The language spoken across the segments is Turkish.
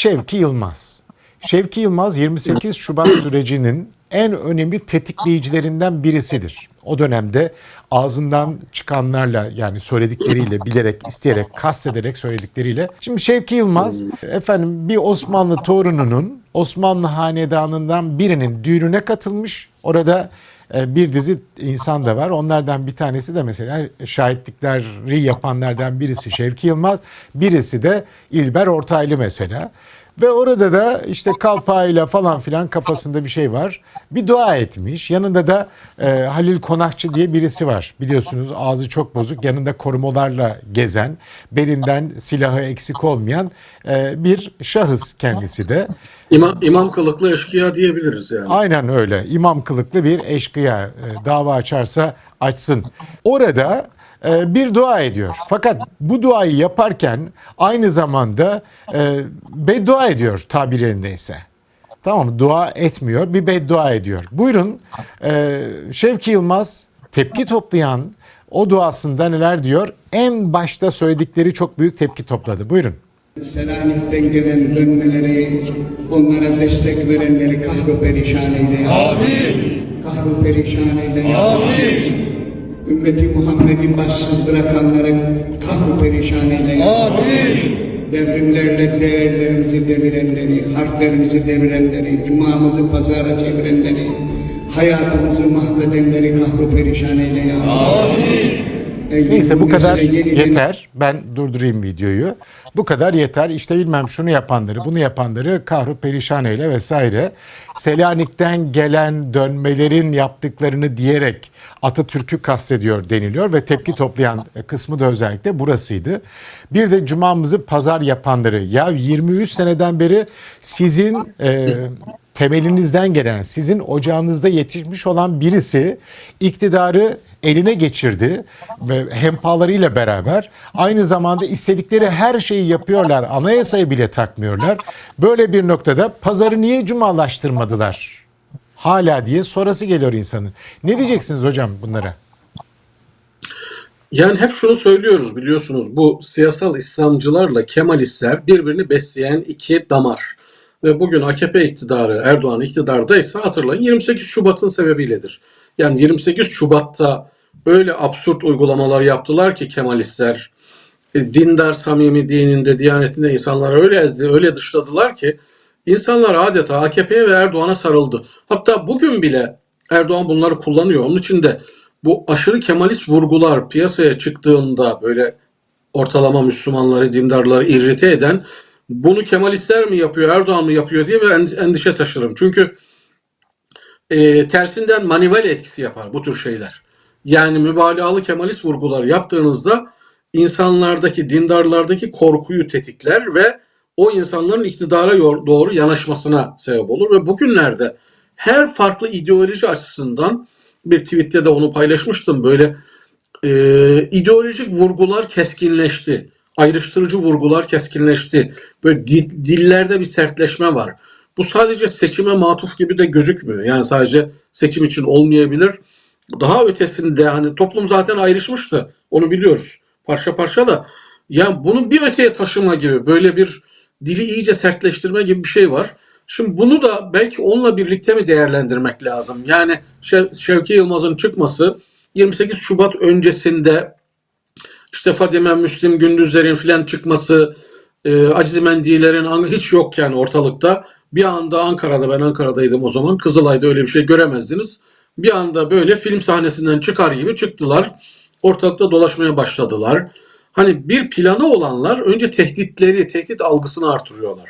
Şevki Yılmaz. Şevki Yılmaz 28 Şubat sürecinin en önemli tetikleyicilerinden birisidir. O dönemde ağzından çıkanlarla yani söyledikleriyle bilerek, isteyerek, kastederek söyledikleriyle. Şimdi Şevki Yılmaz efendim bir Osmanlı torununun Osmanlı hanedanından birinin düğününe katılmış. Orada bir dizi insan da var. Onlardan bir tanesi de mesela şahitlikleri yapanlardan birisi Şevki Yılmaz. Birisi de İlber Ortaylı mesela. Ve orada da işte kalpağıyla falan filan kafasında bir şey var. Bir dua etmiş. Yanında da e, Halil Konakçı diye birisi var. Biliyorsunuz ağzı çok bozuk. Yanında korumalarla gezen, belinden silahı eksik olmayan e, bir şahıs kendisi de. İmam, imam kılıklı eşkıya diyebiliriz yani. Aynen öyle. İmam kılıklı bir eşkıya e, dava açarsa açsın. Orada e, bir dua ediyor. Fakat bu duayı yaparken aynı zamanda e, beddua ediyor tabir yerindeyse. Tamam? Dua etmiyor, bir beddua ediyor. Buyurun Şevki Yılmaz tepki toplayan o duasında neler diyor? En başta söyledikleri çok büyük tepki topladı. Buyurun. Selanik'ten gelen dönmeleri, onlara destek verenleri kahru perişan eyle. Amin. Kahru perişan eyle. Amin. Ümmeti Muhammed'in başsız bırakanları kahru perişan eyle. Amin. Devrimlerle değerlerimizi devirenleri, harflerimizi devirenleri, cumamızı pazara çevirenleri, hayatımızı mahvedenleri kahru perişan eyle. Amin. Neyse bu kadar yeter. Ben durdurayım videoyu. Bu kadar yeter. İşte bilmem şunu yapanları, bunu yapanları kahru perişan eyle vesaire. Selanik'ten gelen dönmelerin yaptıklarını diyerek Atatürk'ü kastediyor deniliyor ve tepki toplayan kısmı da özellikle burasıydı. Bir de cumamızı pazar yapanları. Ya 23 seneden beri sizin e, temelinizden gelen, sizin ocağınızda yetişmiş olan birisi iktidarı eline geçirdi ve hempalarıyla beraber aynı zamanda istedikleri her şeyi yapıyorlar. Anayasayı bile takmıyorlar. Böyle bir noktada pazarı niye cumalaştırmadılar? Hala diye sorası geliyor insanın. Ne diyeceksiniz hocam bunlara? Yani hep şunu söylüyoruz biliyorsunuz bu siyasal İslamcılarla Kemalistler birbirini besleyen iki damar. Ve bugün AKP iktidarı Erdoğan iktidardaysa hatırlayın 28 Şubat'ın sebebiyledir. Yani 28 Şubat'ta öyle absürt uygulamalar yaptılar ki Kemalistler e, dindar samimi dininde, diyanetinde insanları öyle ezdi, öyle dışladılar ki insanlar adeta AKP'ye ve Erdoğan'a sarıldı. Hatta bugün bile Erdoğan bunları kullanıyor. Onun için de bu aşırı Kemalist vurgular piyasaya çıktığında böyle ortalama Müslümanları, dindarları irrite eden bunu Kemalistler mi yapıyor, Erdoğan mı yapıyor diye bir endişe taşırım. Çünkü e, tersinden manivel etkisi yapar bu tür şeyler. Yani mübalağalı Kemalist vurgular yaptığınızda insanlardaki, dindarlardaki korkuyu tetikler ve o insanların iktidara doğru yanaşmasına sebep olur. Ve bugünlerde her farklı ideoloji açısından bir tweette de onu paylaşmıştım. Böyle e, ideolojik vurgular keskinleşti. Ayrıştırıcı vurgular keskinleşti. Böyle dil, dillerde bir sertleşme var. Bu sadece seçime matuf gibi de gözükmüyor. Yani sadece seçim için olmayabilir. Daha ötesinde hani toplum zaten ayrışmıştı. Onu biliyoruz. Parça parça da. Yani bunu bir öteye taşıma gibi böyle bir dili iyice sertleştirme gibi bir şey var. Şimdi bunu da belki onunla birlikte mi değerlendirmek lazım? Yani Şev Şevki Yılmaz'ın çıkması 28 Şubat öncesinde işte Fadime Müslim Gündüzler'in filan çıkması, e, Aciz Mendiler'in hiç yok yani ortalıkta. Bir anda Ankara'da ben Ankara'daydım o zaman. Kızılay'da öyle bir şey göremezdiniz. Bir anda böyle film sahnesinden çıkar gibi çıktılar. Ortalıkta dolaşmaya başladılar. Hani bir planı olanlar önce tehditleri, tehdit algısını artırıyorlar.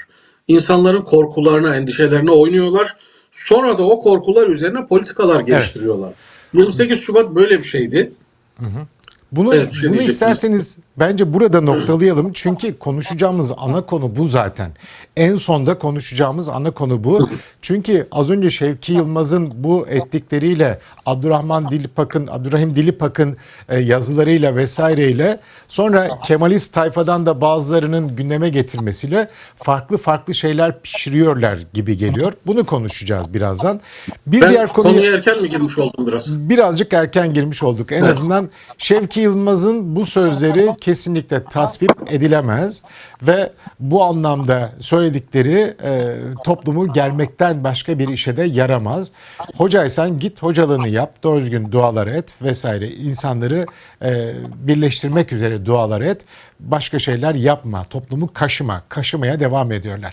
İnsanların korkularına, endişelerine oynuyorlar. Sonra da o korkular üzerine politikalar geliştiriyorlar. Evet. 28 Şubat böyle bir şeydi. Hı hı. Bunu, evet, şey bunu isterseniz bence burada noktalayalım. Çünkü konuşacağımız ana konu bu zaten. En sonda konuşacağımız ana konu bu. Çünkü az önce Şevki Yılmaz'ın bu ettikleriyle Abdurrahman Dilipak'ın, Abdurrahim Dilipak'ın e, yazılarıyla vesaireyle sonra Kemalist tayfadan da bazılarının gündeme getirmesiyle farklı farklı şeyler pişiriyorlar gibi geliyor. Bunu konuşacağız birazdan. Bir ben diğer konuya, konuya erken mi girmiş oldum biraz? Birazcık erken girmiş olduk. En azından Şevki Yılmaz'ın bu sözleri kesinlikle tasvip edilemez ve bu anlamda söyledikleri e, toplumu germekten başka bir işe de yaramaz. Hocaysan git hocalığını yap, doğru düzgün dualar et vesaire. İnsanları e, birleştirmek üzere dualar et. Başka şeyler yapma, toplumu kaşıma, kaşımaya devam ediyorlar.